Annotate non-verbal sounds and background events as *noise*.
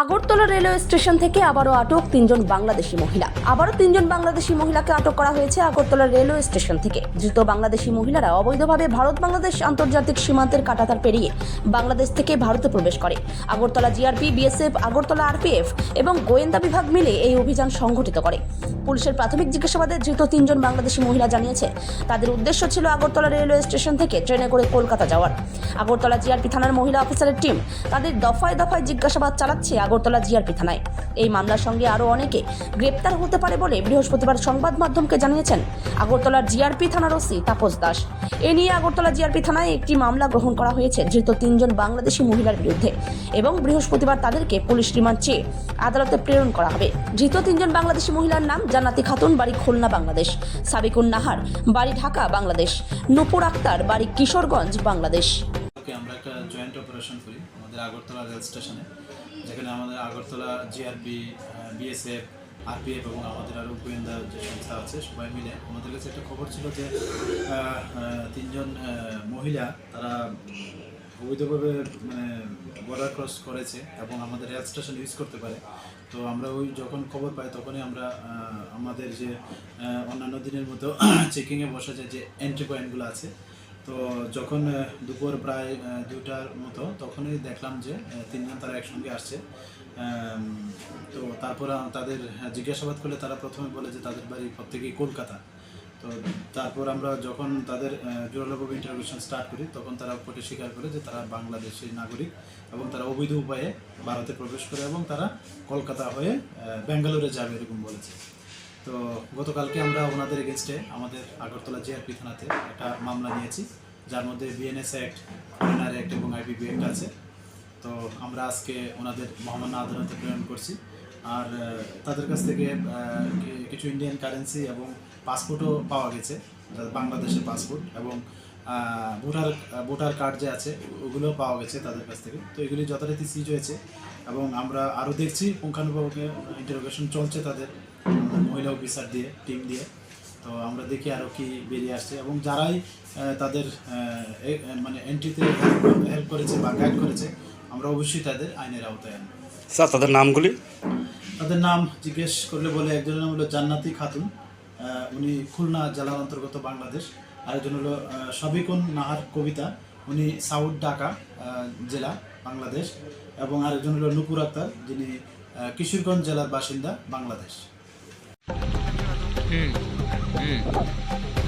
Agartala railway station থেকে আবারও আটক তিনজন বাংলাদেশি মহিলা। আবারও তিনজন বাংলাদেশি মহিলাকে আটক করা হয়েছে আগরতলা রেলওয়ে স্টেশন থেকে। ধৃত বাংলাদেশি মহিলারা অবৈধভাবে ভারত বাংলাদেশ আন্তর্জাতিক সীমান্তের কাটাতার পেরিয়ে বাংলাদেশ থেকে ভারতে প্রবেশ করে। Agartala GRP, BSF, Agartala RPF এবং গোয়েন্দা বিভাগ মিলে এই অভিযান সংঘটিত করে। পুলিশের প্রাথমিক জিজ্ঞাসাবাদে ধৃত তিনজন বাংলাদেশি মহিলা জানিয়েছে, তাদের উদ্দেশ্য ছিল আগরতলা রেলওয়ে স্টেশন থেকে ট্রেনে করে কলকাতা যাওয়ার। আগরতলা জিআরপি থানার মহিলা অফিসারের টিম তাদের দফায় দফায় জিজ্ঞাসাবাদ চালাচ্ছে আগরতলা জিআরপি থানায়। এই মামলার সঙ্গে আরও অনেকে গ্রেপ্তার হতে পারে বলে বৃহস্পতিবার সংবাদ মাধ্যমকে জানিয়েছেন আগরতলার জিআরপি থানার ওসি তাপস দাস। এ নিয়ে আগরতলা জিআরপি থানায় একটি মামলা গ্রহণ করা হয়েছে, ধৃত তিনজন বাংলাদেশি মহিলার বিরুদ্ধে এবং বৃহস্পতিবার তাদেরকে পুলিশ রিমান্ড চেয়ে আদালতে প্রেরণ করা হবে। ধৃত তিনজন বাংলাদেশি মহিলার নাম জান্নাতি খাতুন, বাড়ি খুলনা, বাংলাদেশ। সাবিকুন নাহার, বাড়ি ঢাকা, বাংলাদেশ। নুপুর আক্তার, বাড়ি কিশোরগঞ্জ, বাংলাদেশ। আমরা একটা জয়েন্ট অপারেশন করি আমাদের আগরতলা রেল স্টেশনে। যেখানে আমাদের আগরতলা জিআরপি বিএসএফ আরপিএফ এবং আমাদের আরও গোয়েন্দা যে সংস্থা আছে, সবাই মিলে আমাদের কাছে একটা খবর ছিল যে তিনজন মহিলা তারা অবৈধভাবে মানে বর্ডার ক্রস করেছে এবং আমাদের রেল স্টেশন ইউজ করতে পারে। তো আমরা ওই যখন খবর পাই তখনই আমরা আমাদের যে অন্যান্য দিনের মতো *clears throat* চেকিংয়ে বসা যায় যে এন্ট্রি পয়েন্টগুলো আছে। তো যখন দুপুর প্রায় দুটার মতো, তখনই দেখলাম যে তিনজন তারা একসঙ্গে আসছে। তো তারপর তাদের জিজ্ঞাসাবাদ করলে তারা প্রথমে বলে যে তাদের বাড়ি প্রত্যেকেই কলকাতা। তো তারপর আমরা যখন তাদের জোরালোভাবে ইন্টারভিউশন স্টার্ট করি, তখন তারা পটে স্বীকার করে যে তারা বাংলাদেশের নাগরিক এবং তারা অবৈধ উপায়ে ভারতে প্রবেশ করে এবং তারা কলকাতা হয়ে ব্যাঙ্গালোরে যাবে এরকম বলেছে। তো গতকালকে আমরা ওনাদের এগেনস্টে আমাদের আগরতলা জিআরপি থানাতে একটা মামলা নিয়েছি, যার মধ্যে বিএনএস অ্যাক্ট ফরেনার অ্যাক্ট এবং আইপিপি অ্যাক্ট আছে। তো আমরা আজকে ওনাদের মহামান্য আদালতে প্রেরণ করছি। আর তাদের কাছ থেকে কিছু ইন্ডিয়ান কারেন্সি এবং পাসপোর্টও পাওয়া গেছে বাংলাদেশের পাসপোর্ট এবং ভোটার ভোটার কার্ড যে আছে, ওগুলোও পাওয়া গেছে তাদের কাছ থেকে। তো এগুলি যথারীতি সিজ হয়েছে এবং আমরা আরও দেখছি, পুঙ্খানুপুঙ্খে ইন্টারোগেশন চলছে তাদের। মহিলা অফিসার দিয়ে টিম দিয়ে। তো আমরা দেখি আরও কি বেরিয়ে আসছে। এবং যারাই তাদের মানে এন্ট্রিতে হেল্প করেছে বা গাইড করেছে আমরা অবশ্যই তাদের আইনের আওতায় আনব। স্যার তাদের নামগুলি? তাদের নাম জিজ্ঞেস করলে বলে একজনের নাম হলো জান্নাতি খাতুন উনি খুলনা জেলার অন্তর্গত বাংলাদেশ। আরেকজন হলো সবিকুন নাহার কবিতা উনি সাউথ ঢাকা জেলা বাংলাদেশ। এবং আরেকজন হলো নুপুর আক্তার যিনি কিশোরগঞ্জ জেলার বাসিন্দা বাংলাদেশ। 嗯嗯。